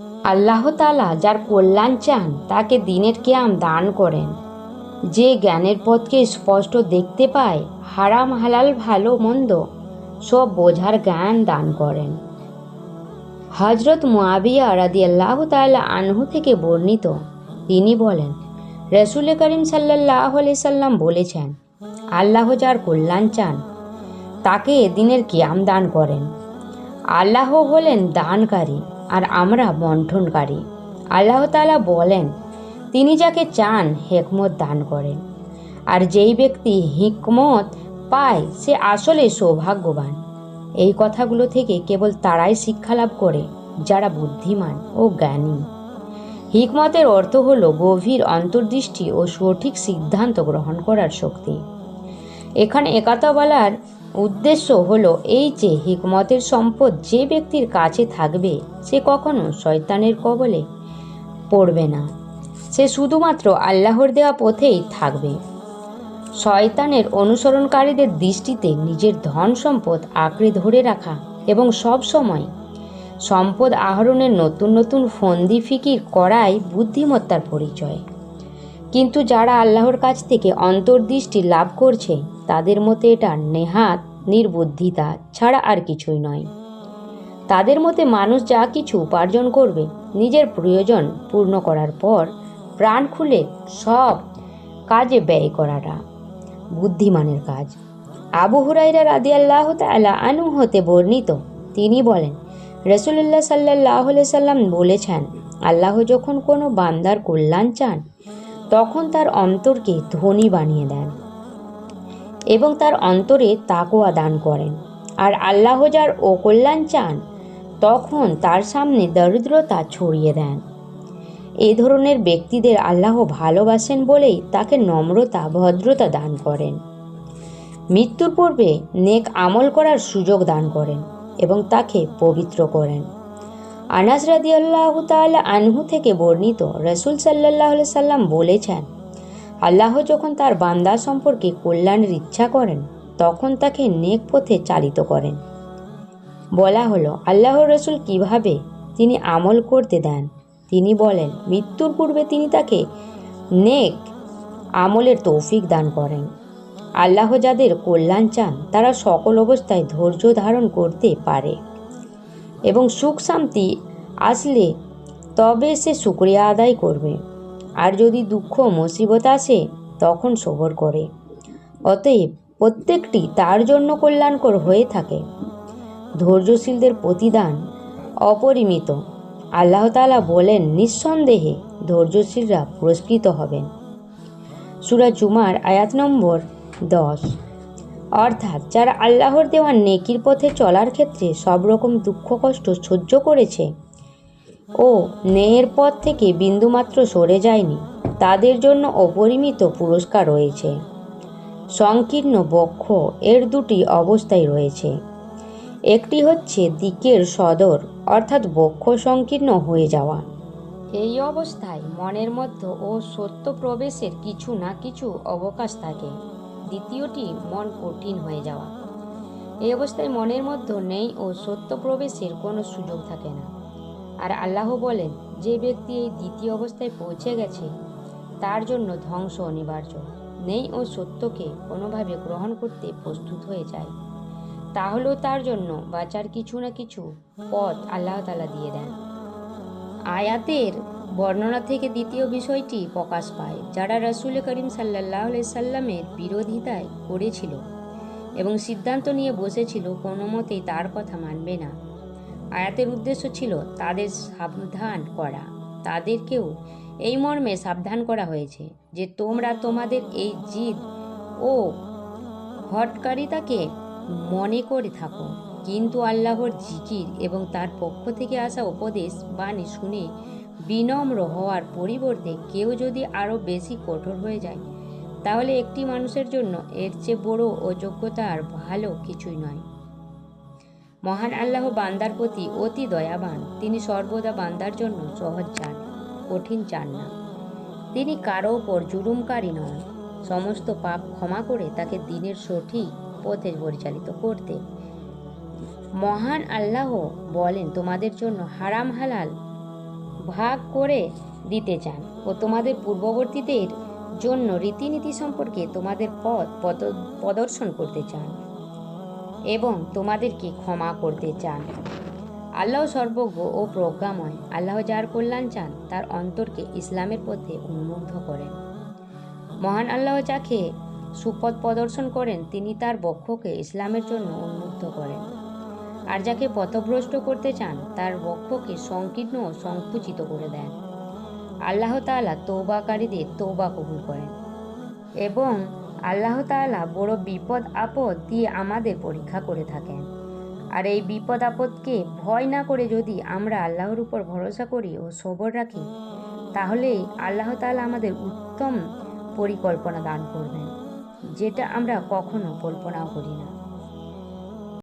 আল্লাহ তালা যার কল্যাণ চান, তাকে দিনের কেয়াম দান করেন। যে জ্ঞানের পথকে স্পষ্ট দেখতে পায়, হারাম, হালাল, ভালো, মন্দ, সব বোঝার জ্ঞান দান করেন। হজরত মুয়াবিয়া রাদি আল্লাহ তাল্লাহ আনহু থেকে বর্ণিত, তিনি বলেন, রসুল করিম সাল্লাহ সাল্লাম বলেছেন, আল্লাহ যার কল্যাণ চান, তাকে দিনের কিয়াম দান করেন। আল্লাহ হলেন দানকারী। আর আমরা বন্টনকারী। আল্লাহ তালা বলেন, তিনি যাকে চান হেকমত দান করেন, আর যেই ব্যক্তি হিকমত পায়, সে আসলে সৌভাগ্যবান। এই কথাগুলো থেকে কেবল তারাই শিক্ষা লাভ করে, যারা বুদ্ধিমান ও জ্ঞানী। হিকমতের অর্থ হল গভীর অন্তর্দৃষ্টি ও সঠিক সিদ্ধান্ত গ্রহণ করার শক্তি। এখানে একথা বলার উদ্দেশ্য হলো এই যে হিকমতের সম্পদ যে ব্যক্তির কাছে থাকবে, সে কখনো শয়তানের কবলে পড়বে না। সে শুধুমাত্র আল্লাহর দেওয়া পথেই থাকবে। শয়তানের অনুসরণকারীদের দৃষ্টিতে নিজের ধন সম্পদ আঁকড়ে ধরে রাখা এবং সব সময় সম্পদ আহরণের নতুন নতুন ফন্দি ফিকির করাই বুদ্ধিমত্তার পরিচয়। কিন্তু যারা আল্লাহর কাছ থেকে অন্তর্দৃষ্টি লাভ করছে তাদের মতে এটা নেহাত, নির্বুদ্ধিতা ছাড়া আর কিছুই নয়। তাদের মতে মানুষ যা কিছু উপার্জন করবে, নিজের প্রয়োজন পূর্ণ করার পর প্রাণ খুলে সব কাজে ব্যয় করাটা বুদ্ধিমানের কাজ। আবু হুরাইরা রাদি আল্লাহ তালা আনু হতে বর্ণিত, তিনি বলেন রসুল্লাহ সাল্লাহ সাল্লাম বলেছেন, আল্লাহ যখন কোনো বান্দার কল্যাণ চান, তখন তার অন্তরকে ধনী বানিয়ে দেন। এবং তার অন্তরে তাকোয়া দান করেন। আর আল্লাহ যার অকল্যাণ চান, তখন তার সামনে দরিদ্রতা ছড়িয়ে দেন। এই ধরনের ব্যক্তিদের আল্লাহ ভালোবাসেন বলেই তাকে নম্রতা, ভদ্রতা দান করেন। মৃত্যুর পূর্বে নেক আমল করার সুযোগ দান করেন এবং তাকে পবিত্র করেন। আনাস রাদি আল্লাহ তাল্লাহ আনহু থেকে বর্ণিত রসুল সাল্লাহ সাল্লাম বলেছেন আল্লাহ যখন তার বান্দা সম্পর্কে কল্যাণের ইচ্ছা করেন, তখন তাকে নেক পথে চালিত করেন। বলা হলো আল্লাহ রসুল কীভাবে তিনি আমল করতে দেন? তিনি বলেন, মৃত্যুর পূর্বে তিনি তাকে নেক আমলের তৌফিক দান করেন। আল্লাহ যাদের কল্যাণ চান, তারা সকল অবস্থায় ধৈর্য ধারণ করতে পারে। এবং সুখ শান্তি আসলে তবে সে শুক্রিয়া আদায় করবে। আর যদি দুঃখ মুসিবত আসে, তখন সবর করে। অতএব প্রত্যেকটি তার জন্য কল্যাণকর হয়ে থাকে। ধৈর্যশীলদের প্রতিদান অপরিমিত। আল্লাহ তালা বলেন, নিঃসন্দেহে ধৈর্যশীলরা পুরস্কৃত হবেন। সুরা জুমার আয়াত নম্বর দশ। অর্থাৎ যারা আল্লাহর দেওয়া নেকির পথে চলার ক্ষেত্রে সব রকম দুঃখ কষ্ট সহ্য করেছে ও ন্যায়ের পথ থেকে বিন্দুমাত্র সরে যায়নি। তাদের জন্য অপরিমিত পুরস্কার রয়েছে। সংকীর্ণ বক্ষ এর দুটি অবস্থায় রয়েছে। একটি হচ্ছে দিকের সদর, অর্থাৎ বক্ষ সংকীর্ণ হয়ে যাওয়া। এই অবস্থায় মনের মধ্যে ও সত্য প্রবেশের কিছু না কিছু অবকাশ থাকে। দ্বিতীয়টি মন কঠিন হয়ে যাওয়া। এই অবস্থায় মনের মধ্যে নেই ও সত্য প্রবেশের কোনো সুযোগ থাকে না। আর আল্লাহ বলেন, যে ব্যক্তি এই দ্বিতীয় অবস্থায় পৌঁছে গেছে, তার জন্য ধ্বংস অনিবার্য। নেই ও সত্যকে কোনোভাবে গ্রহণ করতে প্রস্তুত হয়ে যায়। তাহলেও তার জন্য বাঁচার কিছু না কিছু পথ আল্লাহ তালা দিয়ে দেন। আয়াতের বর্ণনা থেকে দ্বিতীয় বিষয়টি প্রকাশ পায়, যারা রসুল করিম সাল্লাহ সাল্লামের বিরোধিতায় করেছিল এবং সিদ্ধান্ত নিয়ে বসেছিল কোনো মতেই তার কথা মানবে না। আয়াতের উদ্দেশ্য ছিল তাদের সাবধান করা। তাদেরকেও এই মর্মে সাবধান করা হয়েছে যে তোমরা তোমাদের এই জিদ ও হটকারিতাকে মনে করে থাকো। কিন্তু আল্লাহর জিকির এবং তার পক্ষ থেকে আসা উপদেশ বাণী শুনে বিনম্র হওয়ার পরিবর্তে কেউ যদি আরও বেশি কঠোর হয়ে যায়, তাহলে একটি মানুষের জন্য এর চেয়ে বড় অযোগ্যতা আর ভালো কিছুই নয়। মহান আল্লাহ বান্দার প্রতি অতি দয়াবান। তিনি সর্বদা বান্দার জন্য সহজ চান কঠিন চান না। তিনি কারও ওপর জুলুমকারী নন। সমস্ত পাপ ক্ষমা করে তাকে দিনের সঠিক পথে পরিচালিত করতে। মহান আল্লাহ বলেন, তোমাদের জন্য হারাম হালাল ভাগ করে দিতে চান ও তোমাদের পূর্ববর্তীদের জন্য রীতিনীতি সম্পর্কে তোমাদের পথ প্রদর্শন করতে চান। এবং তোমাদেরকে ক্ষমা করতে চান। আল্লাহ সর্বজ্ঞ ও প্রজ্ঞাময়, আল্লাহ যার কল্যাণ চান, তার অন্তরকে ইসলামের পথে উন্মুগ্ধ করেন। মহান আল্লাহ যাকে সুপথ প্রদর্শন করেন, তিনি তার বক্ষকে ইসলামের জন্য উন্মুক্ত করেন। আর যাকে পথভ্রষ্ট করতে চান, তার বক্ষকে সংকীর্ণ ও সংকুচিত করে দেন। আল্লাহ তাআলা তৌবাকারীদের তৌবা কবুল করেন এবং আল্লাহ তালা বড় বিপদ আপদ দিয়ে আমাদের পরীক্ষা করে থাকেন। আর এই বিপদ আপদকে ভয় না করে যদি আমরা আল্লাহর উপর ভরসা করি ও সবর রাখি, তাহলে আল্লাহ তালা আমাদের উত্তম পরিকল্পনা দান করবেন, যেটা আমরা কখনো কল্পনাও করি না।